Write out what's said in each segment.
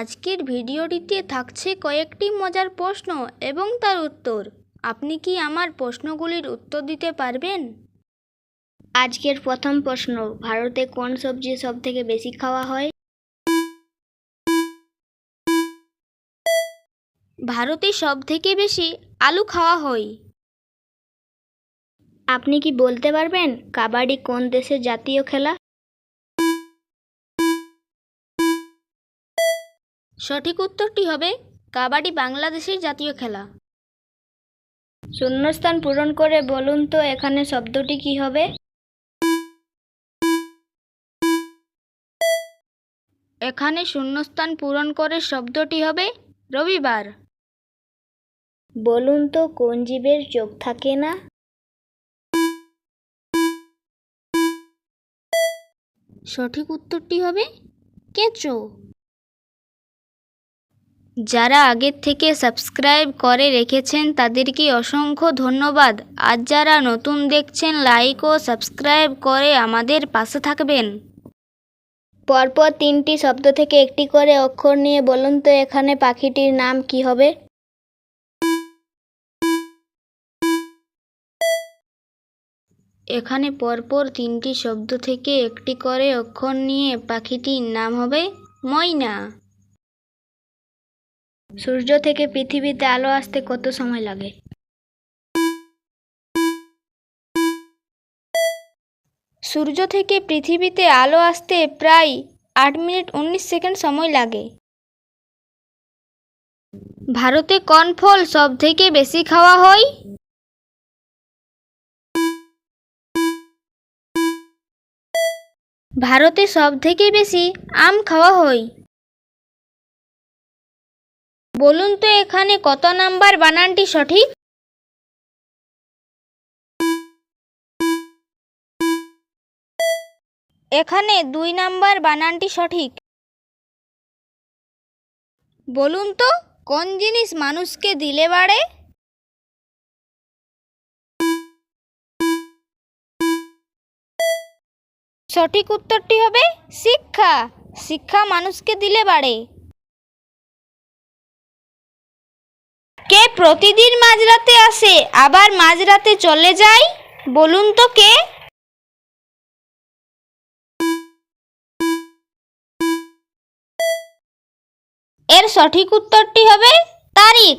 আজকের ভিডিওটিতে থাকছে কয়েকটি মজার প্রশ্ন এবং তার উত্তর। আপনি কি আমার প্রশ্নগুলির উত্তর দিতে পারবেন? আজকের প্রথম প্রশ্ন, ভারতে কোন সবজি সব থেকে বেশি খাওয়া হয়? ভারতে সব থেকে বেশি আলু খাওয়া হয়। আপনি কি বলতে পারবেন কাবাডি কোন দেশের জাতীয় খেলা? সঠিক উত্তরটি হবে কাবাডি বাংলাদেশের জাতীয় খেলা। শূন্যস্থান পূরণ করে বলুন তো এখানে শব্দটি কি হবে? এখানে শূন্যস্থান পূরণ করে শব্দটি হবে রবিবার। বলুন তো কোন জীবের চোখ থাকে না? সঠিক উত্তরটি হবে কেঁচো। যারা আগের থেকে সাবস্ক্রাইব করে রেখেছেন, তাদেরকে অসংখ্য ধন্যবাদ। আর যারা নতুন দেখছেন, লাইক ও সাবস্ক্রাইব করে আমাদের পাশে থাকবেন। পরপর তিনটি শব্দ থেকে একটি করে অক্ষর নিয়ে বলুন তো, এখানে পাখিটির নাম কি হবে? এখানে পরপর তিনটি শব্দ থেকে একটি করে অক্ষর নিয়ে পাখিটির নাম হবে ময়না। সূর্য থেকে পৃথিবীতে আলো আসতে কত সময় লাগে? সূর্য থেকে পৃথিবীতে আলো আসতে প্রায় আট মিনিট উনিশ সেকেন্ড সময় লাগে। ভারতে কোন ফল সব থেকে বেশি খাওয়া হয়? ভারতে সব থেকে বেশি আম খাওয়া হয়। বলুন তো এখানে কত নাম্বার বানানটি সঠিক? এখানে দুই নাম্বার বানানটি সঠিক। বলুন তো কোন জিনিস মানুষকে দিলে বাড়ে? সঠিক উত্তরটি হবে শিক্ষা। শিক্ষা মানুষকে দিলে বাড়ে। কে প্রতিদিন মাঝরাতে আসে, আবার মাঝরাতে চলে যায়? বলুন তো কে? এর সঠিক উত্তরটি হবে তারিখ।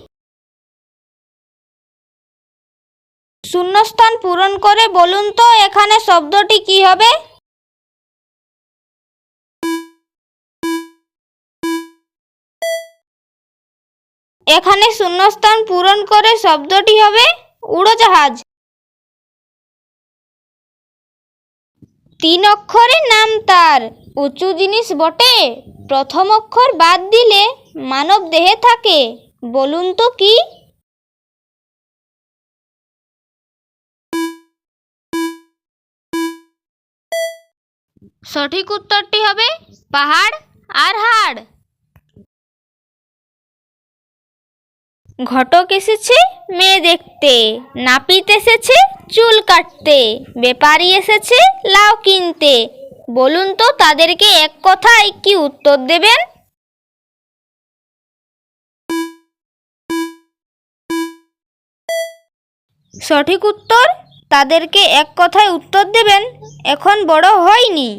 শূন্যস্থান পূরণ করে বলুন তো এখানে শব্দটি কি হবে? এখানে শূন্যস্থান পূরণ করে শব্দটি হবে উড়োজাহাজ। তিন অক্ষরের নাম তার। উঁচু জিনিস বটে। প্রথম অক্ষর বাদ দিলে মানব দেহে থাকে। বলুন তো কি? সঠিক উত্তরটি হবে পাহাড়। আর ঘটক এসেছে মেয়ে দেখতে, নাপিত এসেছে চুল কাটতে ব্যাপারী এসেছে লাউ কিনতে। বলুন তো তাদেরকে এক কথায় কি উত্তর দেবেন? সঠিক উত্তর? তাদেরকে এক কথায় উত্তর দেবেন। এখন বড় হয়নি।